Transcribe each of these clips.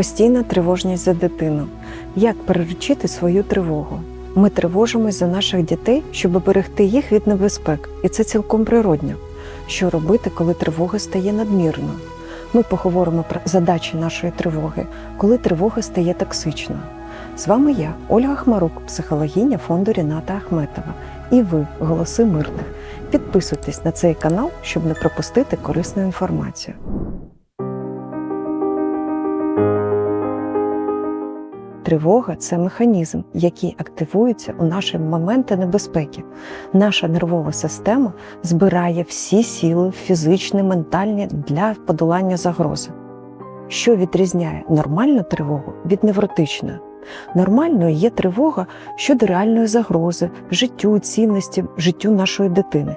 Постійна тривожність за дитину. Як переручити свою тривогу? Ми тривожимось за наших дітей, щоб берегти їх від небезпек, і це цілком природньо. Що робити, коли тривога стає надмірною? Ми поговоримо про задачі нашої тривоги, коли тривога стає токсичною. З вами я, Ольга Хмарук, психологиня фонду Ріната Ахметова. І ви, голоси мирних. Підписуйтесь на цей канал, щоб не пропустити корисну інформацію. Тривога це механізм, який активується у наші моменти небезпеки. Наша нервова система збирає всі сили фізичні, ментальні для подолання загрози. Що відрізняє нормальну тривогу від невротичної? Нормальною є тривога щодо реальної загрози, життю, цінності, життю нашої дитини.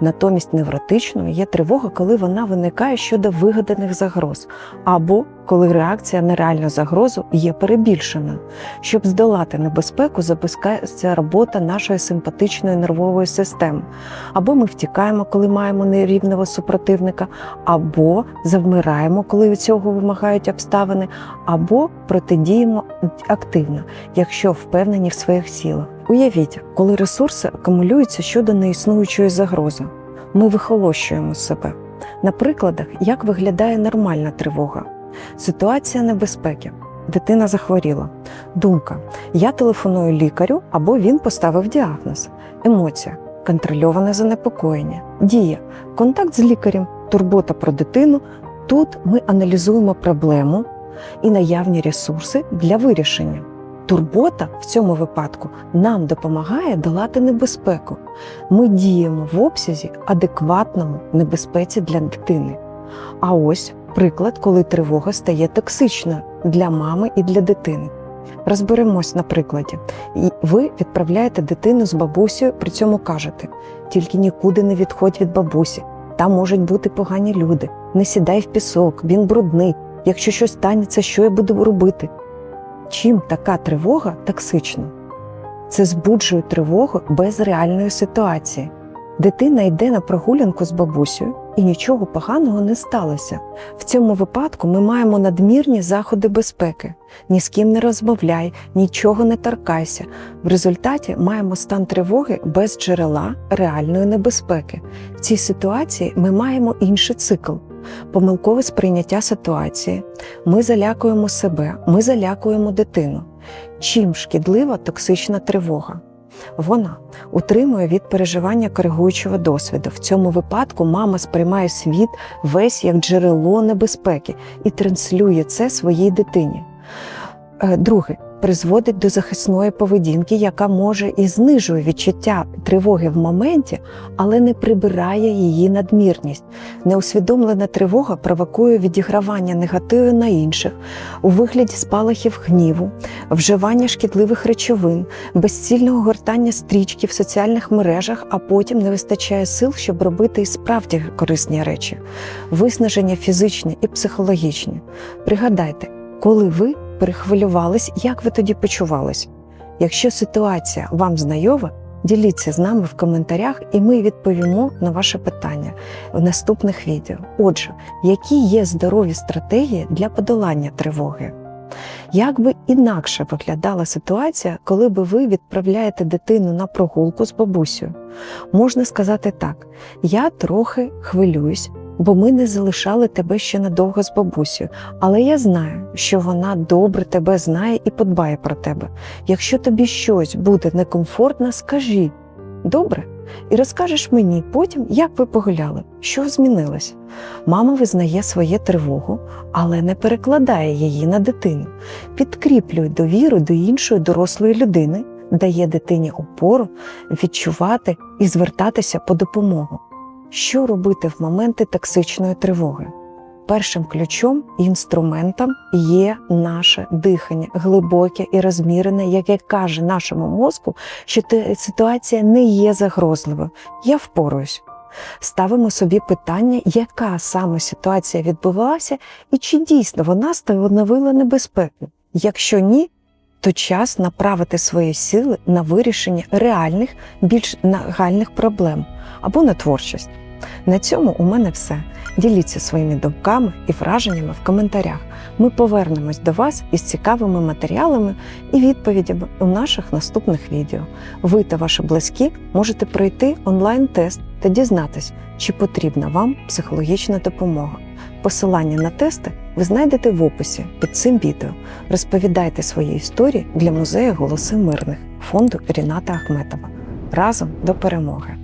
Натомість невротичною є тривога, коли вона виникає щодо вигаданих загроз, або коли реакція на реальну загрозу є перебільшеною. Щоб здолати небезпеку, запускається робота нашої симпатичної нервової системи. Або ми втікаємо, коли маємо нерівного супротивника, або завмираємо, коли від цього вимагають обставини, або протидіємо активно, якщо впевнені в своїх силах. Уявіть, коли ресурси акумулюються щодо неіснуючої загрози, ми вихолощуємо себе. На прикладах, як виглядає нормальна тривога, ситуація небезпеки. Дитина захворіла. Думка: я телефоную лікарю або він поставив діагноз. Емоція контрольоване занепокоєння. Дія контакт з лікарем, турбота про дитину. Тут ми аналізуємо проблему і наявні ресурси для вирішення. Турбота в цьому випадку нам допомагає долати небезпеку. Ми діємо в обсязі адекватному небезпеці для дитини. А ось приклад, коли тривога стає токсичною для мами і для дитини. Розберемось на прикладі. Ви відправляєте дитину з бабусею, при цьому кажете: тільки нікуди не відходь від бабусі. Там можуть бути погані люди. Не сідай в пісок, він брудний. Якщо щось станеться, що я буду робити? Чим така тривога токсична? Це збуджує тривогу без реальної ситуації. Дитина йде на прогулянку з бабусею, і нічого поганого не сталося. В цьому випадку ми маємо надмірні заходи безпеки. Ні з ким не розмовляй, нічого не торкайся. В результаті маємо стан тривоги без джерела реальної небезпеки. В цій ситуації ми маємо інший цикл. Помилкове сприйняття ситуації. Ми залякуємо себе, ми залякуємо дитину. Чим шкідлива токсична тривога? Вона утримує від переживання коригуючого досвіду. В цьому випадку мама сприймає світ весь як джерело небезпеки і транслює це своїй дитині. Е, Друге, призводить до захисної поведінки, яка може і знижує відчуття тривоги в моменті, але не прибирає її надмірність. Неусвідомлена тривога провокує відігравання негативу на інших у вигляді спалахів гніву, вживання шкідливих речовин, безцільного гортання стрічки в соціальних мережах, а потім не вистачає сил, щоб робити і справді корисні речі, виснаження фізичні і психологічні. Пригадайте, коли ви перехвилювались, як ви тоді почувались? Якщо ситуація вам знайома, діліться з нами в коментарях, і ми відповімо на ваше питання в наступних відео. Отже, які є здорові стратегії для подолання тривоги? Як би інакше виглядала ситуація, коли би ви відправляєте дитину на прогулку з бабусею? Можна сказати так: я трохи хвилююсь, бо ми не залишали тебе ще надовго з бабусею, але я знаю, що вона добре тебе знає і подбає про тебе. Якщо тобі щось буде некомфортно, скажи добре, і розкажеш мені потім, як ви погуляли, що змінилось. Мама визнає своє тривогу, але не перекладає її на дитину, підкріплює довіру до іншої дорослої людини, дає дитині опору відчувати і звертатися по допомогу. Що робити в моменти токсичної тривоги? Першим ключом і інструментом є наше дихання, глибоке і розмірене, яке каже нашому мозку, що ситуація не є загрозливою. Я впораюсь. Ставимо собі питання, яка саме ситуація відбувалася і чи дійсно вона становила небезпеку. Якщо ні, то час направити свої сили на вирішення реальних, більш нагальних проблем або на творчість. На цьому у мене все. Діліться своїми думками і враженнями в коментарях. Ми повернемось до вас із цікавими матеріалами і відповідями у наших наступних відео. Ви та ваші близькі можете пройти онлайн-тест та дізнатись, чи потрібна вам психологічна допомога. Посилання на тести ви знайдете в описі під цим відео. Розповідайте свої історії для музею Голоси мирних фонду Ріната Ахметова. Разом до перемоги!